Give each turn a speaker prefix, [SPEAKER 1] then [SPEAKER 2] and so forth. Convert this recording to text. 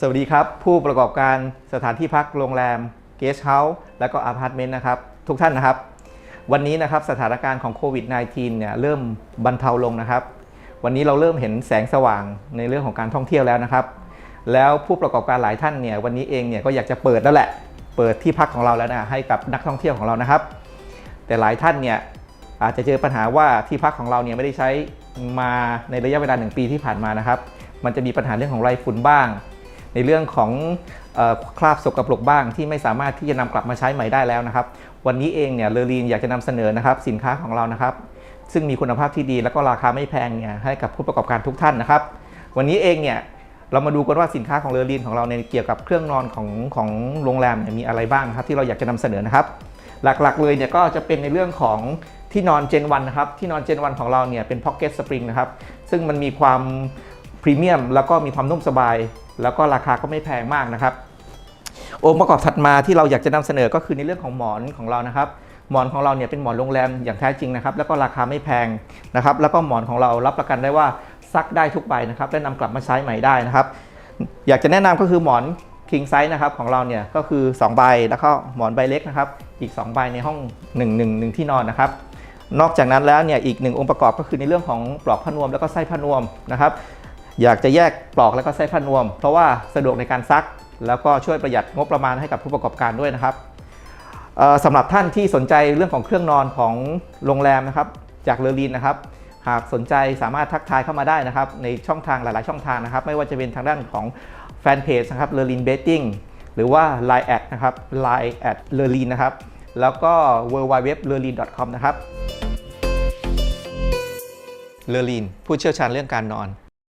[SPEAKER 1] สวัสดีครับ ผู้ประกอบการสถานที่พักโรงแรมเกสต์เฮาส์และก็อพาร์ตเมนต์นะครับ ทุกท่านนะครับ วันนี้นะครับสถานการณ์ของโควิด -19 เนี่ยเริ่มบรรเทาลงนะครับ วันนี้เราเริ่มเห็นแสงสว่างในเรื่องของการท่องเที่ยวแล้วนะครับ แล้วผู้ประกอบการหลายท่านเนี่ยวันนี้เองเนี่ยก็อยากจะเปิดแล้วแหละ เปิดที่พักของเราแล้วนะให้กับนักท่องเที่ยวของเรานะครับ แต่หลายท่านเนี่ยอาจจะเจอปัญหาว่าที่พักของเราเนี่ยไม่ได้ใช้มาในระยะเวลาหนึ่งปีที่ผ่านมานะครับ มันจะมีปัญหาเรื่องของไรฝุ่นบ้าง ในเรื่องของอคราบสกปรกบ้างที่ไม่สามารถที่จะนำกลับมาใช้ใหม่ได้แล้วนะครับ วันนี้เองเนี่ยเลอรีนอยากจะนำเสนอนะครับสินค้าของเรานะครับ ซึ่งมีคุณภาพที่ดีแล้วก็ราคาไม่แพงเนี่ยให้กับผู้ประกอบการทุกท่านนะครับ วันนี้เองเนี่ยเรามาดูกันว่าสินค้าของเลอรีนของเราเนี่ยเกี่ยวกับเครื่องนอนของของโรงแรมเนี่ยมีอะไรบ้างครับที่เราอยากจะนำเสนอนะครับ หลักๆเลยเนี่ยก็จะเป็นในเรื่องของที่นอนเจนวันนะครับที่นอนเจนวันของเราเนี่ยเป็นพ็อกเก็ตสปริงนะครับซึ่งมันมีความพรีเมียมแล้วก็มีความนุ่มสบาย แล้วก็ราคาก็ไม่แพงมากนะครับ องค์ประกอบถัดมาที่เราอยากจะนำเสนอก็คือในเรื่องของหมอนของเรานะครับ หมอนของเราเนี่ยเป็นหมอนโรงแรมอย่างแท้จริงนะครับ แล้วก็ราคาไม่แพงนะครับ แล้วก็หมอนของเรารับประกันได้ว่าซักได้ทุกใบนะครับและนำกลับมาใช้ใหม่ได้นะครับ อยากจะแนะนำก็คือหมอน king size นะครับของเราเนี่ยก็คือ 2 ใบแล้วก็หมอนใบเล็กนะครับอีก 2 ใบในห้อง 1 1 1 ที่นอนนะครับ นอกจากนั้นแล้วเนี่ยอีกหนึ่งองค์ประกอบก็คือในเรื่องของปลอกผ้านวมแล้วก็ไส้ผ้านวมนะครับ อยากจะแยกปลอกแล้วก็ไส้ผ้านวม เพราะว่าสะดวกในการซัก แล้วก็ช่วยประหยัดงบประมาณให้กับผู้ประกอบการด้วยนะครับสำหรับท่านที่สนใจเรื่องของเครื่องนอนของโรงแรมนะครับ จากเลอรีนนะครับ หากสนใจสามารถทักทายเข้ามาได้นะครับ ในช่องทางหลาย ๆ ช่องทางนะครับ ไม่ว่าจะเป็นทางด้านของแฟนเพจนะครับเลอรีนเบตติ้งหรือว่า Line แอดนะครับ Line แอดเลอรีนนะครับ แล้วก็ w w w l e r l i n c o m นะครับเลอรีนผู้เชี่ยวชาญเรื่องการนอน